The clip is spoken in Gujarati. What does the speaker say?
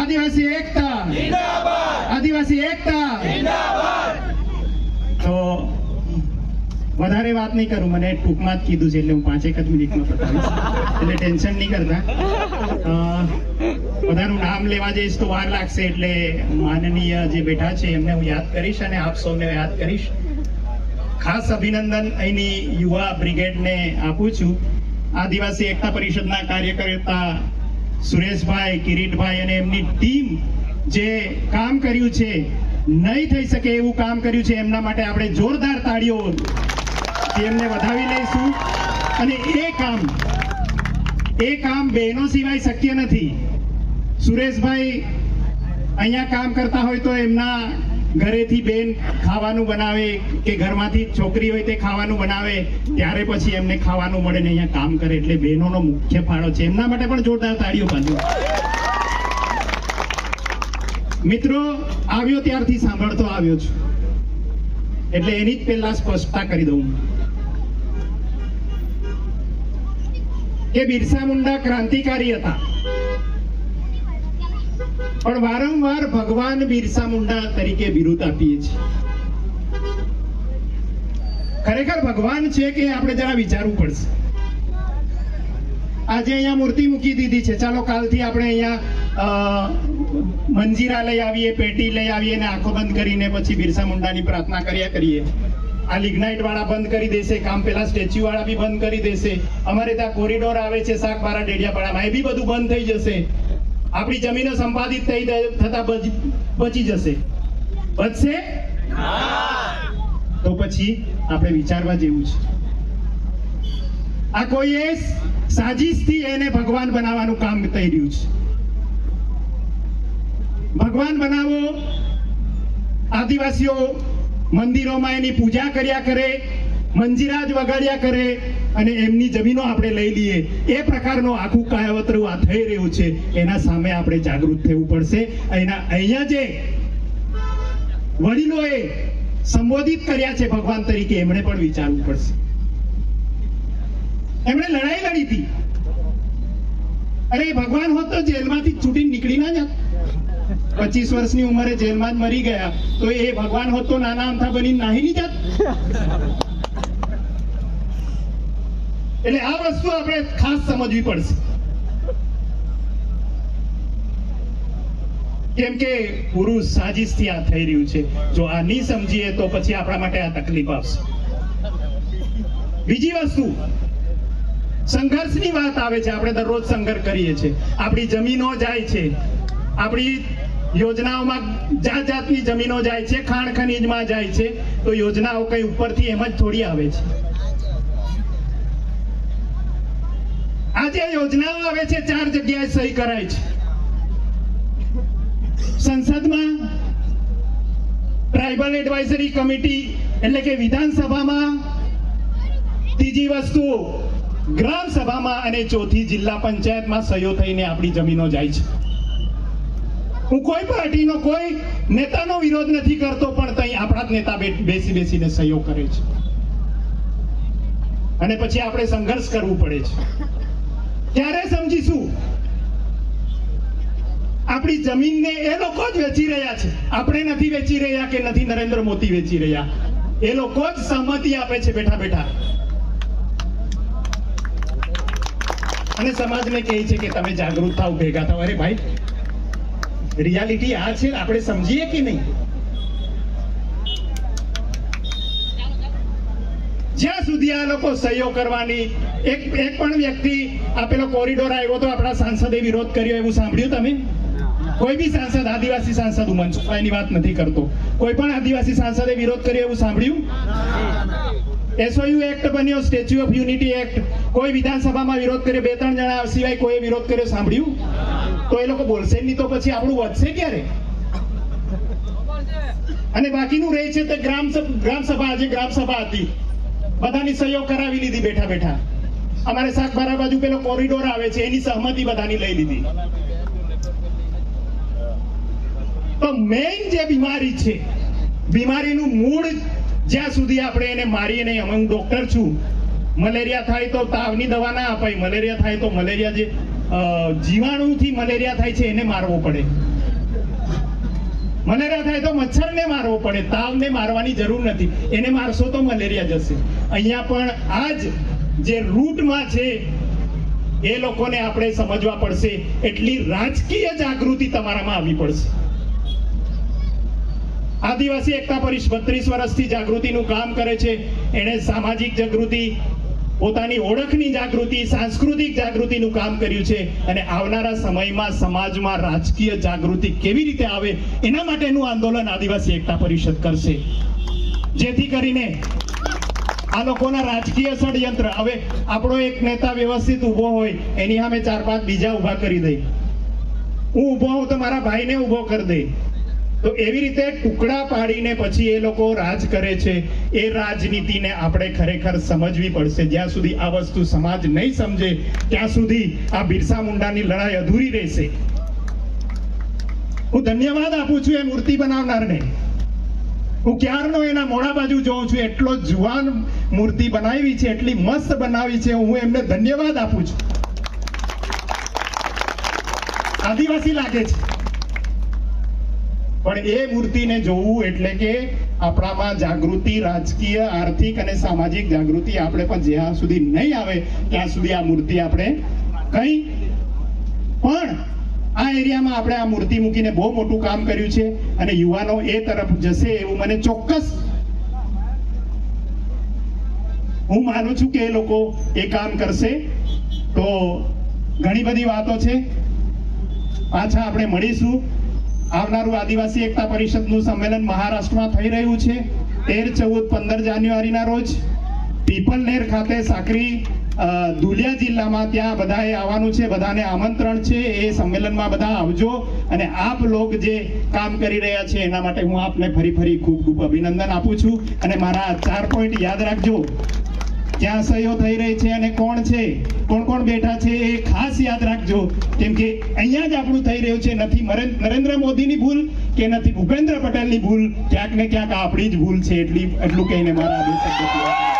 આદિવાસી. એકતા. આદિવાસી એકતા. તો વધારે વાત નહીં કરું. મને ટૂંકમાં જ કીધું છે એટલે હું પાંચેક જ મિનિટમાં બતાવીશ. એટલે ટેન્શન નહીં કરતા. બધાનું નામ લેવા જઈશ તો વાર લાગશે એટલે માનનીય જે બેઠા છે એમને હું યાદ કરીશ અને આપ સૌને યાદ કરીશ. ખાસ અભિનંદન અહીંની યુવા બ્રિગેડને આપું છું. આદિવાસી એકતા પરિષદના કાર્યકર્તા સુરેશભાઈ, કિરીટભાઈ અને એમની ટીમ જે કામ કર્યું છે, નહીં થઈ શકે એવું કામ કર્યું છે, એમના માટે આપણે જોરદાર તાળીઓ એમને વધાવી લઈશું. અને એ કામ એ કામ બહેનો સિવાય શક્ય નથી. સુરેશભાઈ અહીંયા કામ કરતા હોય તો એમના ઘરેથી બેન ખાવાનું બનાવે કે ઘરમાંથી છોકરી હોય તે ખાવાનું બનાવે, ત્યારે પછી એમને ખાવાનું મળે ને અહીંયા કામ કરે એટલે બહેનોનો મુખ્ય ફાળો છે. એમના માટે પણ જોરદાર તાળીઓ બાંધો. મિત્રો, આવ્યો ત્યારથી સાંભળતો આવ્યો છું. એટલે એની જ પહેલા સ્પષ્ટતા કરી દઉં. કે બિરસા મુંડા ક્રાંતિકારી હતા. પણ વારંવાર ભગવાન બિરસા મુંડા તરીકે બિરુદ આપીએ છીએ. ખરેખર ભગવાન છે કે આપણે જરા વિચારવું પડશે. આજે અહીંયા મૂર્તિ મૂકી દીધી છે. ચાલો કાલથી આપણે અહીંયા મંજીરા લઈ આવીએ, પેટી લઈ આવીએ ને આંખો બંધ કરીને પછી બિરસા મુંડાની પ્રાર્થના કર્યા કરીએ. આ લિગ્નાઇટ વાળા બંધ કરી દેશે, કામ પેલા સ્ટેચ્યુ વાળા બી બંધ કરી દેશે. અમારે ત્યાં કોરિડોર આવે છે, શાકબારા, ડેડિયાપાડામાં. એ બી બધું બંધ થઈ જશે. આપણી જમીનો સંપાદિત થઈ થતા બચી જશે. બચશે? તો પછી આપણે વિચારવા જેવું છે. આ કોઈએ સાજીશથી એને ભગવાન બનાવવાનું કામ થઈ રહ્યું છે. ભગવાન બનાવો, આદિવાસીઓ મંદિરોમાં એની પૂજા કર્યા કરે, મંજીરાજ વગાડ્યા કરે અને એમની જમીનો આપણે લઈ લઈએ. એ પ્રકારનો આખું કાયવતરું થઈ રહ્યું છે. એના સામે આપણે જાગૃત થવું પડશે. એના અહીંયા જે વડીલોએ સંબોધિત કર્યા છે ભગવાન તરીકે, એમણે પણ વિચારવું પડશે. એમણે લડાઈ લડી હતી. અરે, ભગવાન હોત તો જેલમાંથી છૂટીને નીકળી ના જાત. પચીસ વર્ષની ઉંમરે જેલમાં જ મરી ગયા. તો એ ભગવાન હોત તો નાના અમથા બની નાહી નહીં જાત? એટલે આ વસ્તુ આપણે ખાસ સમજવી પડશે. કેમ કે પુરુષ સાજીશથી આ થઈ રહ્યું છે. જો આ નહીં સમજીએ તો પછી આપણા માટે આ તકલીફ આવશે. બીજી વસ્તુ, સંઘર્ષની વાત આવે છે. આપણે દરરોજ સંઘર્ષ કરીએ છીએ. આપણી જમીનો જાય છે. આપણી યોજનાઓમાં જાત જાતની જમીનો જાય છે, ખાણ ખનીજમાં જાય છે, તો યોજનાઓ કઈ ઉપરથી એમ જ થોડી આવે છે. આ યોજનાઓ આવે છે, ચાર જગ્યાએ સહી કરાય છે. સંસદમાં ટ્રાઇબલ એડવાઇઝરી કમિટી એટલે કે વિધાનસભામાં ત્રીજી વસ્તુ ગ્રામ સભામાં અને ચોથી જિલ્લા પંચાયતમાં સહયો થઈને આપણી જમીનો જાય છે. હું કોઈ પાર્ટીનો, કોઈ નેતાનો વિરોધ નથી કરતો, પણ તઈ આપણા જ નેતા બેસી બેસીને સહયોગ કરે છે. અને પછી આપણે સંઘર્ષ કરવું પડે છે. ત્યારે સમજીશું? આપણી જમીનને એ લોકો જ વેચી રહ્યા છે. આપણે નથી વેચી રહ્યા કે નથી નરેન્દ્ર મોદી વેચી રહ્યા. એ લોકો જ સહમતિ આપે છે બેઠા બેઠા. અને સમાજને કહે છે કે તમે જાગૃત થાવ ભેગા થાવ અરે ભાઈ રિયાલિટી આ છે, આપણે સમજીએ કે નહીં? જ્યાં સુધી આ લોકો સહયોગ કરવાની, એક એક પણ વ્યક્તિ આ કોરિડોર આવ્યો તો આપણા સાંસદે વિરોધ કર્યો એવું સાંભળ્યું તમે? કોઈ બી સાંસદ, આદિવાસી સાંસદ હું મનસુખભાઈની વાત નથી કરતો. કોઈ પણ આદિવાસી સાંસદે વિરોધ કર્યો એવું સાંભળ્યું? એસઓયુ એક્ટ બન્યો સ્ટેચ્યુ ઓફ યુનિટી એક્ટ કોઈ વિધાનસભામાં વિરોધ કર્યો, બે, ત્રણ જણા સિવાય કોઈ વિરોધ કર્યો સાંભળ્યું? તો એ લોકો બોલશે નહીં તો પછી આપણું વધશે ક્યારે? અને બાકીનું રહે છે તે ગ્રામ ગ્રામ સભા, આજે ગ્રામ સભા હતી. બધાની સહયોગ કરાવી લીધી બેઠા બેઠા. અમારે શાકબારા બાજુ પેલો કોરિડોર આવે છે, એની સહમતી બધાની લઈ લીધી. તો મેઇન જે બીમારી છે, બીમારીનું મૂળ જ્યાં સુધી આપણે એને મારીએ નહીં અમે હું ડોક્ટર છું. મલેરિયા થાય તો તાવની દવા ના અપાય, મલેરિયા થાય તો મલેરિયા જે જીવાણુથી મલેરિયા થાય છે, એને મારવો પડે. મલેરિયા થાય તો મચ્છરને મારવો પડે, તાવને મારવાની જરૂર નથી. એને મારશો તો મલેરિયા જશે. અહીંયા પણ આ જ જે રૂટમાં છે, એ લોકોને આપણે સમજવા પડશે, એટલી રાજકીય જાગૃતિ તમારામાં આવી પડશે. આદિવાસી એકતા પરિષદ બત્રીસ વર્ષથી જાગૃતિનું કામ કરે છે. એણે સામાજિક જાગૃતિ પોતાની ઓળખની જાગૃતિ, સાંસ્કૃતિક જાગૃતિનું કામ કર્યું છે અને આવનારા સમયમાં સમાજમાં રાજકીય જાગૃતિ કેવી રીતે આવે એના માટેનું આંદોલન આદિવાસી એકતા પરિષદ કરશે. જેથી કરીને આ લોકોના રાજકીય ષડયંત્ર, હવે આપણો એક નેતા વ્યવસ્થિત ઊભો હોય, એની સામે ચાર પાંચ બીજા ઊભા કરી દે. હું ઊભો હોઉં તો મારા ભાઈને ઊભો કરી દે. તો એવી રીતે ટુકડા પાડીને પછી એ લોકો રાજ કરે છે. એ રાજનીતિને આપણે ખરેખર સમજવી પડશે. જ્યાં સુધી આ વસ્તુ સમાજ નહીં સમજે, ત્યાં સુધી આ બિરસા મુંડાની લડાઈ અધૂરી રહેશે. હું ધન્યવાદ આપું છું એ મૂર્તિ બનાવનારને. હું ક્યારનો એના મોડા બાજુ જોઉં છું, એટલો જુવાન મૂર્તિ બનાવી છે, એટલી મસ્ત બનાવી છે. હું એમને ધન્યવાદ આપું છું. આદિવાસી લાગે છે. પણ એ મૂર્તિને જોવું એટલે કે આપણામાં જાગૃતિ, રાજકીય, આર્થિક અને સામાજિક જાગૃતિ આપણે પણ જ્યાં સુધી નહીં આવે, ત્યાં સુધી આ મૂર્તિ આપણે કઈ પણ આ એરિયામાં આપણે આ મૂર્તિ મૂકીને બહુ મોટું કામ કર્યું છે અને યુવાનો એ તરફ જશે એવું મને ચોક્કસ હું માનું છું કે એ લોકો એ કામ કરશે. તો ઘણી બધી વાતો છે. પાછા આપણે મળીશું. આવનારું આદિવાસી એકતા પરિષદનું સંમેલન મહારાષ્ટ્રમાં થઈ રહ્યું છે. તેર ચૌદ પંદર જાન્યુઆરીના રોજ પીપલનેર ખાતે સાકરી દુલિયા જિલ્લામાં ત્યાં બધાએ આવવાનું છે, બધાને આમંત્રણ છે. એ સંમેલનમાં બધા આવજો અને આપ લોક જે કામ કરી રહ્યા છે એના માટે હું આપને ફરી ફરી ખૂબ ખૂબ અભિનંદન આપું છું. અને મારા ચાર પોઈન્ટ યાદ રાખજો. ક્યાં સહીઓ થઈ રહી છે અને કોણ છે? કોણ કોણ બેઠા છે એ ખાસ યાદ રાખજો. કેમ કે અહીંયા જ આપણું થઈ રહ્યું છે. નથી નરેન્દ્ર મોદીની ભૂલ કે નથી ભૂપેન્દ્ર પટેલની ભૂલ? ક્યાંક ને ક્યાંક આપણી જ ભૂલ છે. એટલી એટલું કહીને મારા કરું.